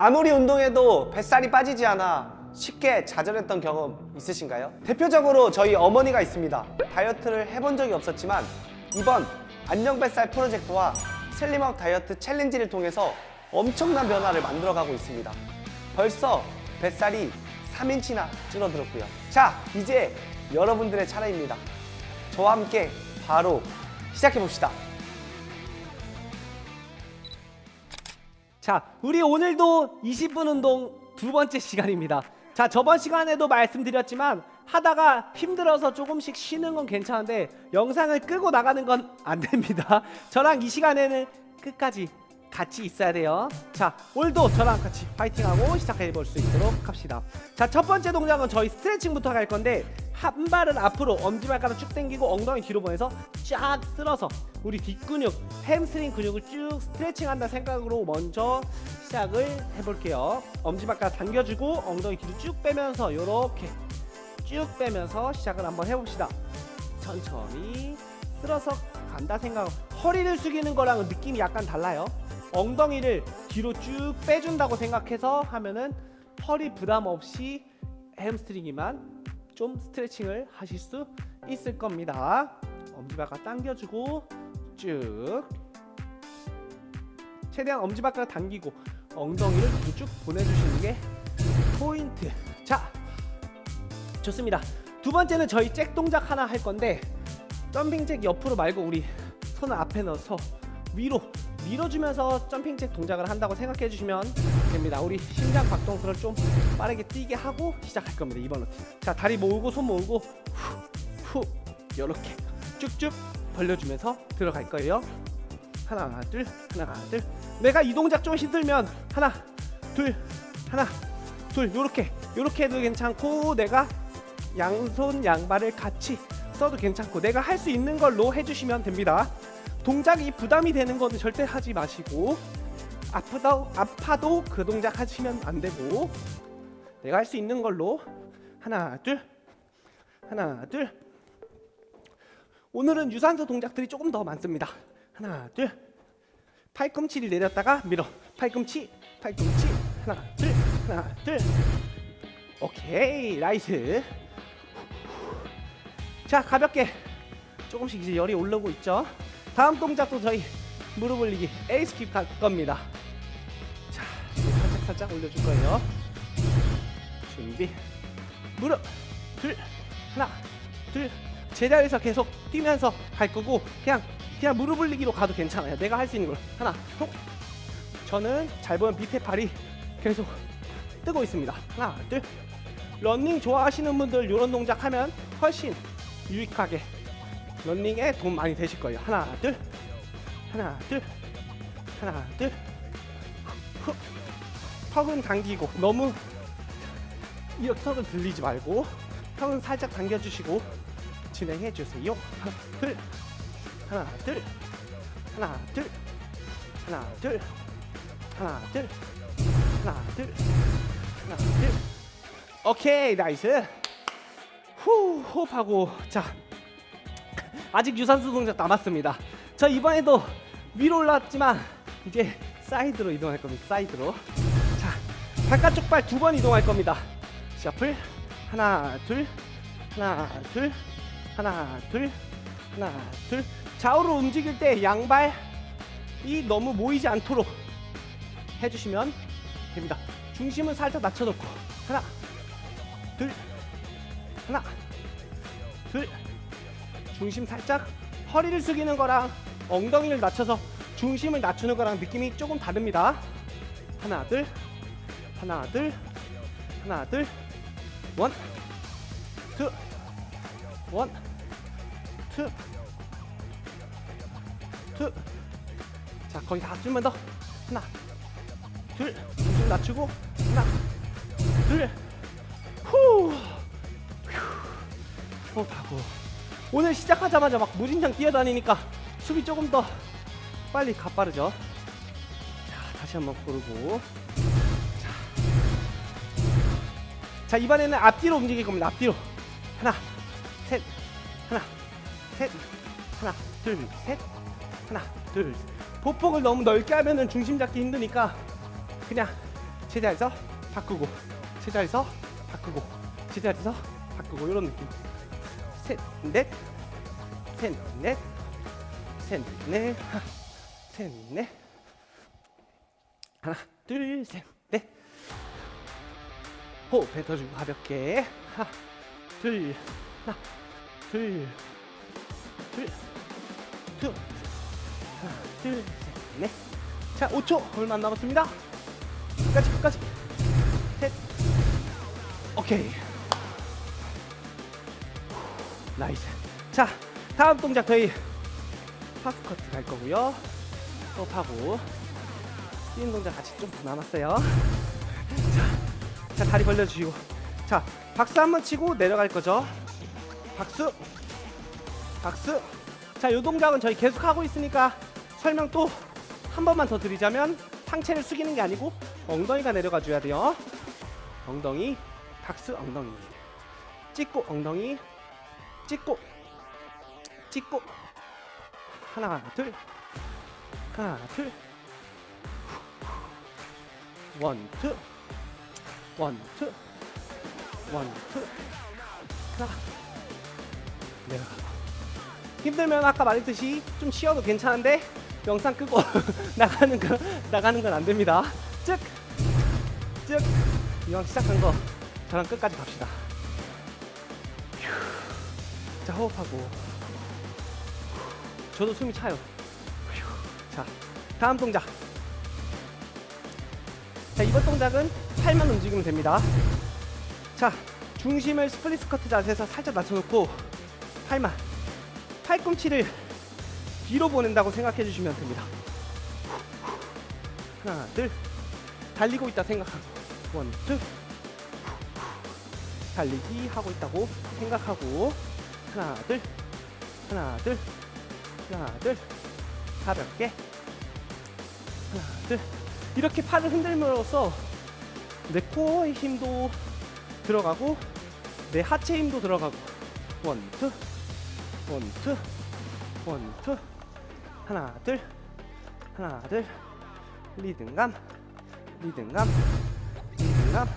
아무리 운동해도 뱃살이 빠지지 않아 쉽게 좌절했던 경험 있으신가요? 대표적으로 저희 어머니가 있습니다. 다이어트를 해본 적이 없었지만 이번 안녕 뱃살 프로젝트와 슬림업 다이어트 챌린지를 통해서 엄청난 변화를 만들어가고 있습니다. 벌써 뱃살이 3인치나 줄어들었고요. 자, 이제 여러분들의 차례입니다. 저와 함께 바로 시작해 봅시다. 자, 우리 오늘도 20분 운동 두 번째 시간입니다. 자, 저번 시간에도 말씀드렸지만 하다가 힘들어서 조금씩 쉬는 건 괜찮은데 영상을 끄고 나가는 건 안 됩니다. 저랑 이 시간에는 끝까지 같이 있어야 돼요. 자, 오늘도 저랑 같이 파이팅하고 시작해 볼 수 있도록 합시다. 자, 첫 번째 동작은 저희 스트레칭부터 갈 건데 한 발은 앞으로 엄지발가락 쭉 당기고 엉덩이 뒤로 보내서 쫙 쓸어서 우리 뒷근육, 햄스트링 근육을 쭉 스트레칭한다 생각으로 먼저 시작을 해볼게요. 엄지발가락 당겨주고 엉덩이 뒤로 쭉 빼면서 이렇게 쭉 빼면서 시작을 한번 해봅시다. 천천히 쓸어서 간다 생각. 허리를 숙이는 거랑은 느낌이 약간 달라요. 엉덩이를 뒤로 쭉 빼준다고 생각해서 하면은 허리 부담 없이 햄스트링이만 좀 스트레칭을 하실 수 있을 겁니다. 엄지발가락 당겨주고 쭉 최대한 엄지발가락 당기고 엉덩이를 쭉 보내주시는 게 포인트. 자, 좋습니다. 두 번째는 저희 잭 동작 하나 할 건데 점핑 잭 옆으로 말고 우리 손을 앞에 넣어서 위로 밀어주면서 점핑 잭 동작을 한다고 생각해 주시면 됩니다. 우리 심장 박동수를 좀 빠르게 뛰게 하고 시작할 겁니다. 이번 루틴. 자, 다리 모으고 손 모으고 후, 후 이렇게 쭉쭉 벌려주면서 들어갈 거예요. 하나, 둘, 하나, 둘. 내가 이 동작 좀 힘들면 하나, 둘, 하나, 둘 요렇게 요렇게 해도 괜찮고 내가 양손 양발을 같이 써도 괜찮고 내가 할 수 있는 걸로 해주시면 됩니다. 동작이 부담이 되는 거는 절대 하지 마시고 아프다 아파도 그 동작 하시면 안 되고 내가 할 수 있는 걸로 하나 둘 하나 둘. 오늘은 유산소 동작들이 조금 더 많습니다. 하나 둘. 팔꿈치를 내렸다가 밀어. 팔꿈치 팔꿈치. 하나 둘 하나 둘. 오케이 나이스. 자 가볍게. 조금씩 이제 열이 올라오고 있죠 다음 동작도 저희 무릎 올리기 에이스 킵 갈 겁니다. 자 살짝 살짝 올려줄 거예요. 준비. 무릎. 둘. 하나. 둘. 제자리에서 계속 뛰면서 갈 거고 그냥 그냥 무릎 올리기로 가도 괜찮아요. 내가 할 수 있는 걸. 하나. 톡. 저는 잘 보면 밑에 발이 계속 뜨고 있습니다. 하나 둘. 런닝 좋아하시는 분들 이런 동작 하면 훨씬 유익하게 런닝에 도움 많이 되실 거예요. 하나, 둘, 하나, 둘, 하나, 둘. 후, 후. 턱은 당기고 너무 이렇게 턱을 들리지 말고 턱은 살짝 당겨주시고 진행해 주세요. 하나, 둘, 하나, 둘, 하나, 둘, 하나, 둘, 하나, 둘, 하나, 둘, 하나, 둘. 오케이, 나이스. 후 호흡하고 자 아직 유산소 동작 남았습니다. 저 이번에도 위로 올랐지만 이제 사이드로 이동할 겁니다. 사이드로 자 바깥쪽 발 두 번 이동할 겁니다. 셔플 하나 둘 하나 둘 하나 둘 하나 둘 좌우로 움직일 때 양발이 너무 모이지 않도록 해주시면 됩니다. 중심은 살짝 낮춰놓고 하나 둘 하나 둘 중심 살짝 허리를 숙이는 거랑 엉덩이를 낮춰서 중심을 낮추는 거랑 느낌이 조금 다릅니다. 하나 둘. 하나 둘. 하나 둘 원 투 원. 투, 투. 자, 거의 다 좀만 더. 하나, 둘, 중심 낮추고, 하나, 둘, 후. 호흡하고 오늘 시작하자마자 막 무진장 뛰어다니니까 수비 조금 더 빨리 가빠르죠. 자 다시 한번 고르고. 자, 자 이번에는 앞뒤로 움직일 겁니다. 앞뒤로. 하나 셋 하나 셋 하나 둘 셋 하나 둘. 보폭을 너무 넓게 하면은 중심 잡기 힘드니까 그냥 제자리에서 바꾸고 제자리에서 바꾸고 제자리에서 바꾸고 이런 느낌 셋 넷. 셋 넷. 셋 넷. 셋 넷. 하나 둘 셋 넷. 호흡 뱉어주고 가볍게. 하나 둘 하나 둘 둘 둘. 하나 둘 셋 넷 자 5초 얼마 안 남았습니다. 끝까지 끝까지. 셋. 오케이 나이스. 자 다음 동작 저희 파스 커트 갈 거고요. 또 파고. 뛰는 동작 같이 좀더 남았어요. 자, 자 다리 벌려주시고. 자 박수 한번 치고 내려갈 거죠? 박수. 박수. 자 요 동작은 저희 계속 하고 있으니까 설명 또 한 번만 더 드리자면 상체를 숙이는 게 아니고 엉덩이가 내려가 줘야 돼요. 엉덩이 박수 엉덩이. 찍고 엉덩이 찍고 찍고. 하나 둘. 하나 둘. 원투. 원투. 원투. 하나. 내려가 힘들면 아까 말했듯이 좀 쉬어도 괜찮은데 영상 끄고 나가는 거 나가는 건 안 됩니다. 쭉, 쭉. 이왕 시작한 거 저랑 끝까지 갑시다. 휴. 자 호흡하고. 저도 숨이 차요. 휴. 자 다음 동작. 자 이번 동작은 팔만 움직이면 됩니다. 자 중심을 스플릿 스커트 자세에서 살짝 낮춰놓고 팔만 팔꿈치를 뒤로 보낸다고 생각해 주시면 됩니다. 하나, 둘. 달리고 있다 생각하고. 원, 투. 달리기 하고 있다고 생각하고. 하나, 둘. 하나, 둘. 하나, 둘. 가볍게. 하나, 둘. 이렇게 팔을 흔들므로써 내 코어의 힘도 들어가고 내 하체 힘도 들어가고. 원, 투. 원, 투. 원, 투. 하나, 둘. 하나, 둘. 리듬감. 리듬감. 리듬감.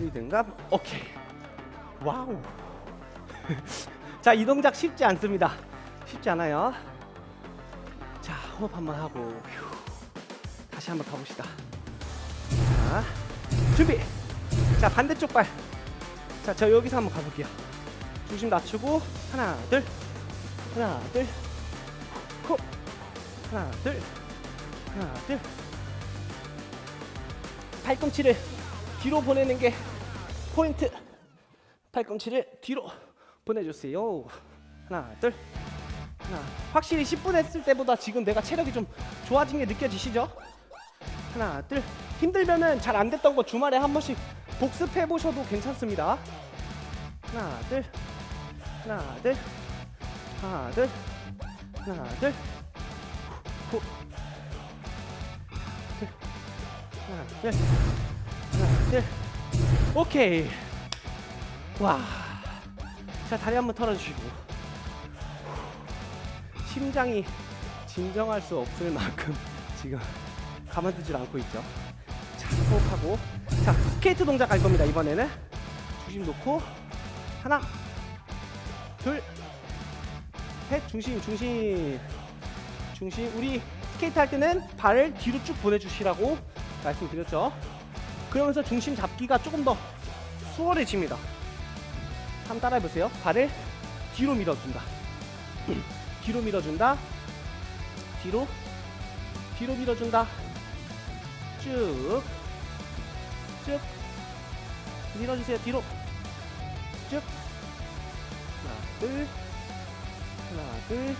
리듬감. 오케이. 와우. 자, 이 동작 쉽지 않습니다. 쉽지 않아요. 자, 호흡 한번 하고 휴. 다시 한번 가봅시다. 자, 준비. 자, 반대쪽 발. 자, 저 여기서 한번 가볼게요. 중심 낮추고 하나, 둘. 하나, 둘. 코. 하나, 둘. 하나, 둘. 팔꿈치를 뒤로 보내는 게 포인트. 팔꿈치를 뒤로 보내주세요. 하나, 둘. 하나. 확실히 10분 했을 때보다 지금 내가 체력이 좀 좋아진 게 느껴지시죠? 하나, 둘. 힘들면은 잘 안 됐던 거 주말에 한 번씩 복습해 보셔도 괜찮습니다. 하나, 둘. 하나, 둘. 하나, 둘. 하나, 둘. 후. 둘. 하나, 둘. 하나, 둘. 오케이. 와. 자, 다리 한번 털어주시고. 심장이 진정할 수 없을 만큼 지금 가만두질 않고 있죠. 자, 호흡하고. 자, 스케이트 동작 갈 겁니다, 이번에는. 중심 놓고. 하나, 둘, 셋, 중심, 중심. 중심. 우리 스케이트 할 때는 발을 뒤로 쭉 보내주시라고 말씀드렸죠. 그러면서 중심 잡기가 조금 더 수월해집니다. 한번 따라해보세요. 발을 뒤로 밀어준다. 뒤로 밀어준다. 뒤로, 뒤로 밀어준다. 쭉, 쭉 밀어주세요. 뒤로, 쭉. 하나, 둘, 하나, 둘,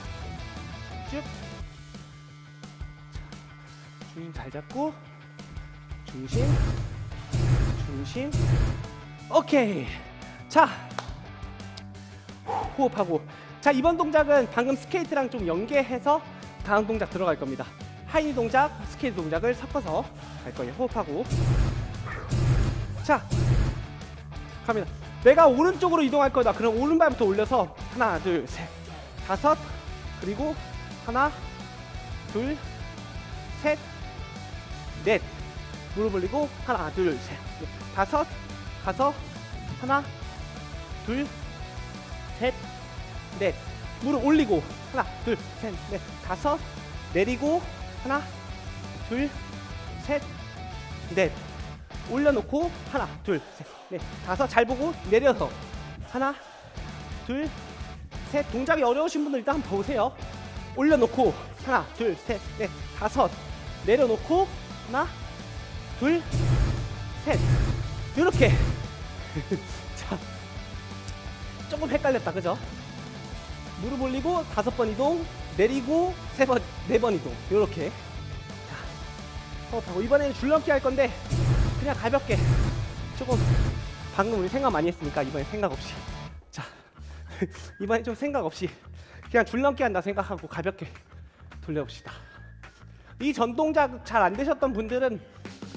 쭉. 중심 잘 잡고 중심 중심 오케이 자 호흡하고. 자 이번 동작은 방금 스케이트랑 좀 연계해서 다음 동작 들어갈 겁니다. 하이 동작 스케이트 동작을 섞어서 갈 거예요. 호흡하고. 자 갑니다. 내가 오른쪽으로 이동할 거다. 그럼 오른발부터 올려서 하나 둘 셋. 다섯 그리고 하나 둘 셋, 넷, 무릎 올리고 하나 둘 셋. 다섯 가서 하나 둘 셋 넷. 무릎 올리고. 하나 둘 셋 넷. 다섯. 내리고. 하나 둘 셋 넷. 올려놓고. 하나 둘 셋 넷. 다섯. 잘 보고 내려서. 하나 둘 셋. 동작이 어려우신 분들 일단 보세요. 올려놓고. 하나 둘 셋 넷. 다섯. 내려놓고. 하나 둘 셋. 이렇게. 자 조금 헷갈렸다 그죠? 무릎 올리고 다섯 번 이동 내리고 세 번 네 번 이동. 이렇게. 자 호흡하고 이번에는 줄넘기 할 건데 그냥 가볍게. 조금 방금 우리 생각 많이 했으니까 이번에 생각 없이. 자 이번에 좀 생각 없이 그냥 줄넘기 한다 생각하고 가볍게 돌려봅시다. 이 전 동작 잘 안 되셨던 분들은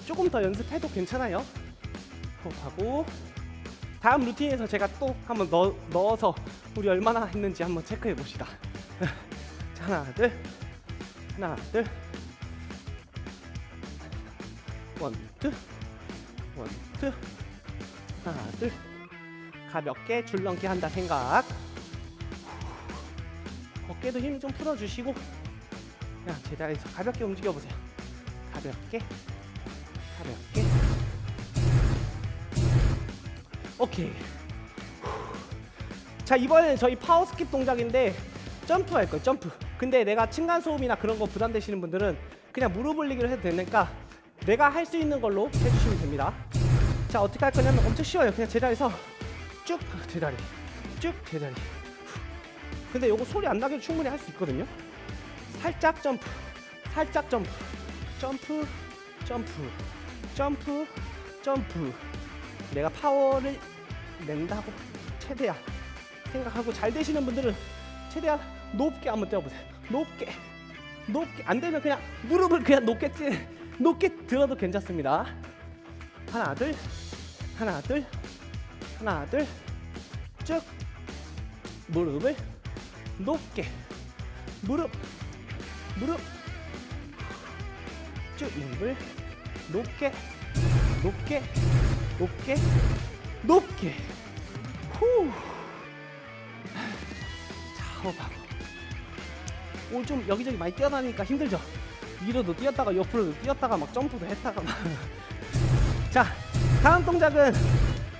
조금 더 연습해도 괜찮아요. 호흡하고 다음 루틴에서 제가 또 한번 넣, 넣어서 우리 얼마나 했는지 한번 체크해 봅시다. 자, 하나 둘. 하나 둘. 원 투. 원 투. 하나 둘. 가볍게 줄넘기 한다 생각. 어깨도 힘 좀 풀어주시고 그냥 제자리에서 가볍게 움직여 보세요. 가볍게. 가볍게 오케이. 자 이번에는 저희 파워 스킵 동작인데 점프 할 거예요 점프. 근데 내가 층간 소음이나 그런 거 부담되시는 분들은 그냥 무릎 올리기를 해도 되니까 내가 할 수 있는 걸로 해주시면 됩니다. 자 어떻게 할 거냐면 엄청 쉬워요. 그냥 제자리에서 쭉 제자리. 쭉 제자리. 근데 요거 소리 안 나게 충분히 할 수 있거든요. 살짝 점프 살짝 점프. 점프 점프 점프 점프. 내가 파워를 낸다고 최대한 생각하고 잘 되시는 분들은 최대한 높게 한번 뛰어보세요. 높게. 높게. 안 되면 그냥 무릎을 그냥 높게 찌, 높게 들어도 괜찮습니다. 하나 둘. 하나 둘. 하나 둘 쭉. 무릎을 높게. 무릎. 무릎. 쭉. 무릎을 높게. 높게. 높게 높게. 후. 자 호흡하고 오늘 좀 여기저기 많이 뛰어다니니까 힘들죠? 위로도 뛰었다가 옆으로도 뛰었다가 막 점프도 했다가 막. 자 다음 동작은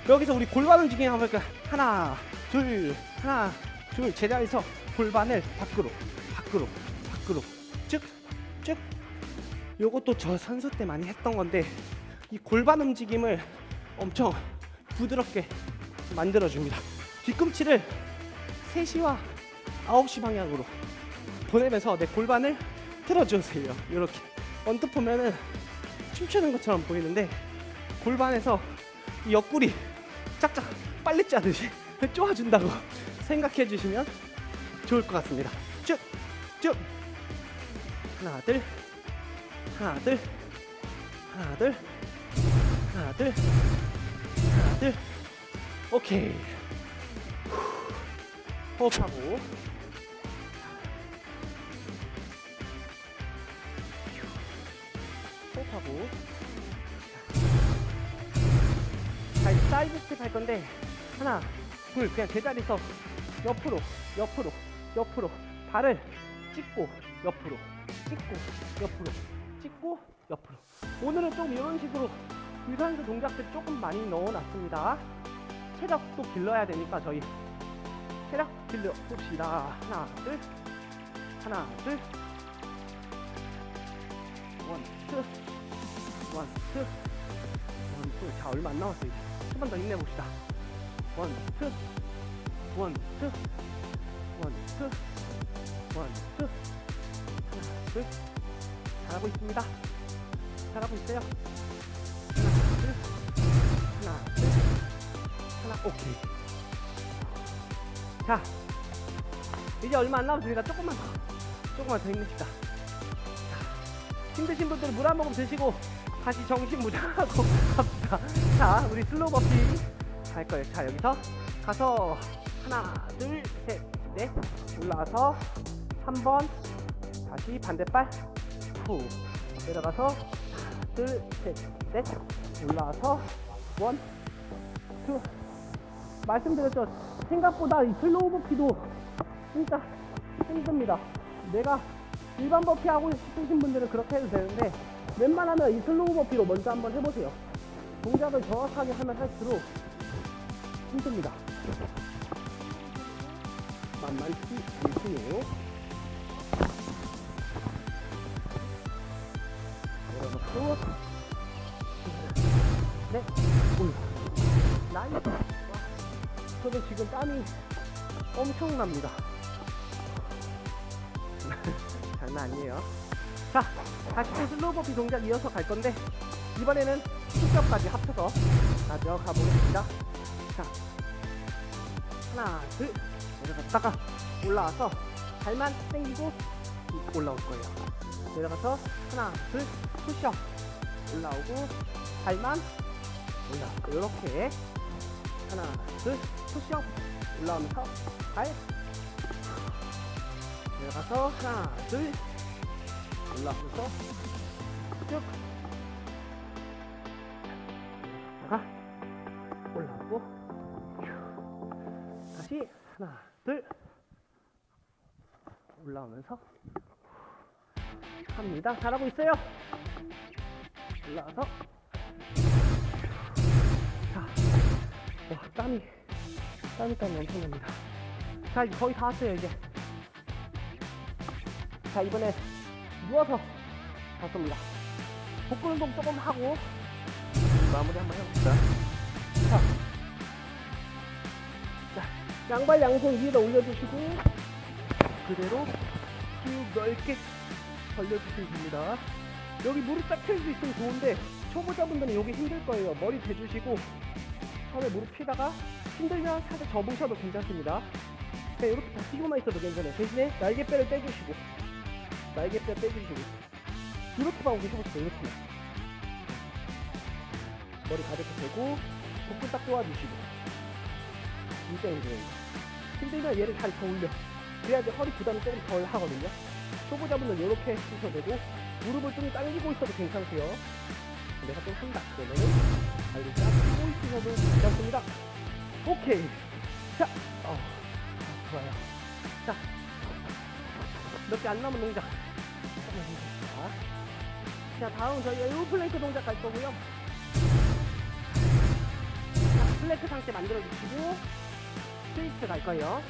여기서 우리 골반 움직임 한번 볼까요 하나 둘 하나 둘. 제자리에서 골반을 밖으로 밖으로 밖으로. 쭉 쭉. 요것도 저 선수 때 많이 했던 건데 이 골반 움직임을 엄청 부드럽게 만들어 줍니다. 뒤꿈치를 3시와 9시 방향으로 보내면서 내 골반을 틀어주세요. 이렇게 언뜻 보면은 춤추는 것처럼 보이는데 골반에서 이 옆구리 짝짝 빨리 짜듯이 쪼아준다고 생각해 주시면 좋을 것 같습니다. 쭉, 쭉. 하나, 둘, 하나, 둘, 하나, 둘, 하나, 둘, 하나, 둘. 오케이. 후. 호흡하고. 호흡하고. 자, 이제 사이드 스텝 할 건데 하나, 둘, 그냥 제자리에서 옆으로, 옆으로, 옆으로 발을 찍고 옆으로, 찍고 옆으로, 찍고 옆으로. 오늘은 좀 이런 식으로 유산소 동작들 조금 많이 넣어놨습니다. 체력도 길러야 되니까 저희 체력 길러 봅시다. 하나, 둘, 하나, 둘, 원, 투, 원, 투, 원, 투. 자, 얼마 안 남았어요. 한 번 더 힘내봅시다. 원, 투, 원, 투, 원, 투, 원, 투. 하나, 둘. 잘하고 있습니다. 잘하고 있어요. 하나, 둘, 하나, 오케이. 자, 이제 얼마 안 남았으니까 조금만 더, 조금만 더 힘냅시다. 자, 힘드신 분들은 물 한 모금 드시고 다시 정신 무장하고 갑시다. 자, 우리 슬로우 버피 할 거예요. 자, 여기서 가서 하나, 둘, 셋, 넷 올라와서 3번 다시 반대발 후 내려가서 둘, 셋, 넷. 올라와서 원, 투. 말씀드렸죠. 생각보다 이 슬로우 버피도 진짜 힘듭니다. 내가 일반 버피 하고 싶으신 분들은 그렇게 해도 되는데 웬만하면 이 슬로우 버피로 먼저 한번 해보세요. 동작을 정확하게 하면 할수록 힘듭니다. 만만치 않군요. 내려놓고 저는 지금 땀이 엄청납니다. 장난 아니에요. 자 다시 또 슬로우 버피 동작 이어서 갈 건데 이번에는 푸시업까지 합쳐서 가져가 보겠습니다. 자 하나 둘 내려갔다가 올라와서 발만 당기고 올라올 거예요. 내려가서 하나 둘 푸시업. 올라오고 발만 올라오고 이렇게 하나 둘 푸시업. 올라오면서. 발. 내려가서 하나 둘. 올라오면서. 쭉. 내려가. 올라오고. 휴. 다시 하나 둘. 올라오면서. 합니다. 잘하고 있어요. 올라와서. 자, 와 땀이 땀이 땀이 엄청납니다. 자 이제 거의 다 왔어요 이제. 자 이번에 누워서 갔습니다. 복근 운동 조금 하고 마무리 한번 해봅시다. 자, 자 양발 양손 위에다 올려주시고 그대로 쭉 넓게 벌려주시면 됩니다. 여기 무릎 딱 펴줄 수 있으면 좋은데 초보자분들은 여기 힘들 거예요. 머리 대주시고 처음에 무릎 피다가 힘들면 살짝 접으셔도 괜찮습니다. 그냥 이렇게 버티고만 있어도 괜찮아요. 대신에 날개뼈를 빼주시고 날개뼈 빼주시고 이렇게만 하고 계셔보세요. 이렇게만 머리 가볍게 대고 복부 딱 도와주시고 진짜 힘들어요. 힘들면 얘를 잘 더 올려. 그래야지 허리 부담이 조금 덜 하거든요. 초보자분은 이렇게 해주셔도 되고 무릎을 좀 당기고 있어도 괜찮고요. 내가 좀 한다 그러면은 발을 쫙 펴고 있으셔도 괜찮습니다. 오케이. 자, 어, 좋아요. 자, 몇 개 안 남은 동작. 자, 다음 저희가 요 플랭크 동작 갈 거고요. 자, 플랭크 상태 만들어 주시고 스위트 갈 거예요.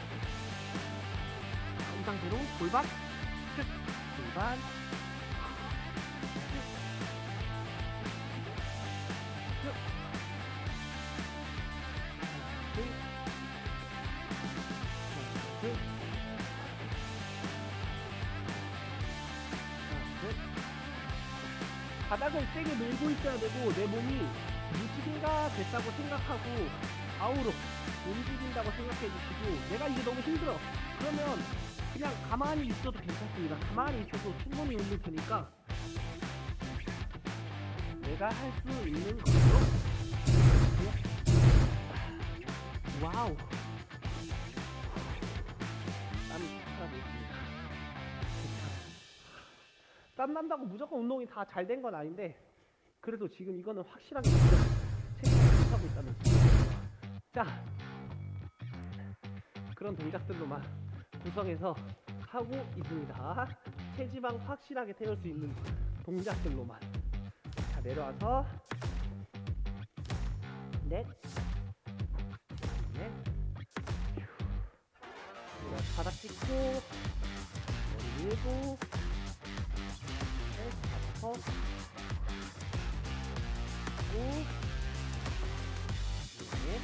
이 상태로 골반 쭉 골반 밀고 있어야 되고 내 몸이 무지개가 됐다고 생각하고 좌우로 움직인다고 생각해 주시고 내가 이게 너무 힘들어. 그러면 그냥 가만히 있어도 괜찮습니다. 가만히 있어도 충분히 운동 되니까 내가 할 수 있는 것으로 와우. 땀이 차라고 있습니다. 땀 난다고 무조건 운동이 다 잘 된 건 아닌데 그래도 지금 이거는 확실하게 지금 체력을 하고 있다는 자 그런 동작들로만 구성해서 하고 있습니다. 체지방 확실하게 태울 수 있는 동작들로만. 자 내려와서. 넷. 넷. 바닥 찍고 머리 밀고 넷 다섯 구 넷.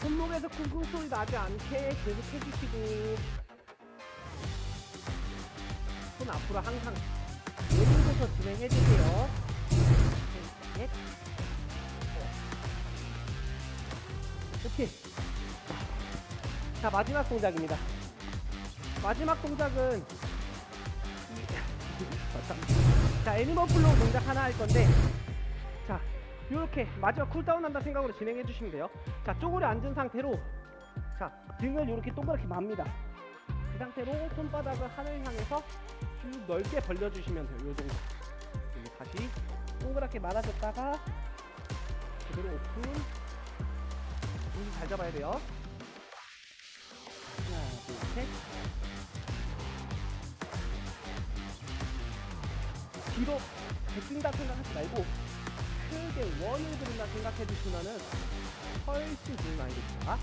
손목에서 쿵쿵 소리 나지 않게 계속 해주시고 손 앞으로 항상 내밀고서 진행해주세요 넷. 오케이 자 마지막 동작입니다 마지막 동작은 이- 자 애니멀 플로우 동작 하나 할 건데 자 이렇게 마지막 쿨다운 한다 생각으로 진행해 주시면 돼요 자 쪼그려 앉은 상태로 자 등을 이렇게 동그랗게 맙니다 그 상태로 손바닥을 하늘 향해서 쭉 넓게 벌려주시면 돼요. 요 정도. 그리고 다시 동그랗게 말아줬다가 그대로 오픈. 여기 잘 잡아야 돼요. 하나, 둘, 셋. 뒤로 베낀다 생각하지 말고 크게 원을 그린다 생각해 주시면은 훨씬 좋은 아이디어입니다.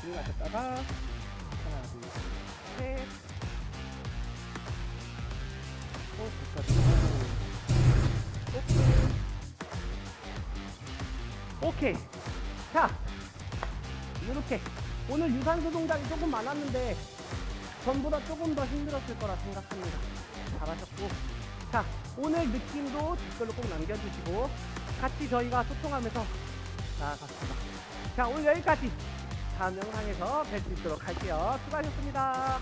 지금 가셨다가 하나, 둘, 셋. 어. 오케이. 오케이. 자, 이렇게 오늘 유산소 동작이 조금 많았는데 전보다 조금 더 힘들었을 거라 생각합니다. 잘하셨고, 자 오늘 느낌도 댓글로 꼭 남겨주시고 같이 저희가 소통하면서 나아갔습니다. 자 오늘 여기까지 다음 영상에서 뵐 수 있도록 할게요. 수고하셨습니다.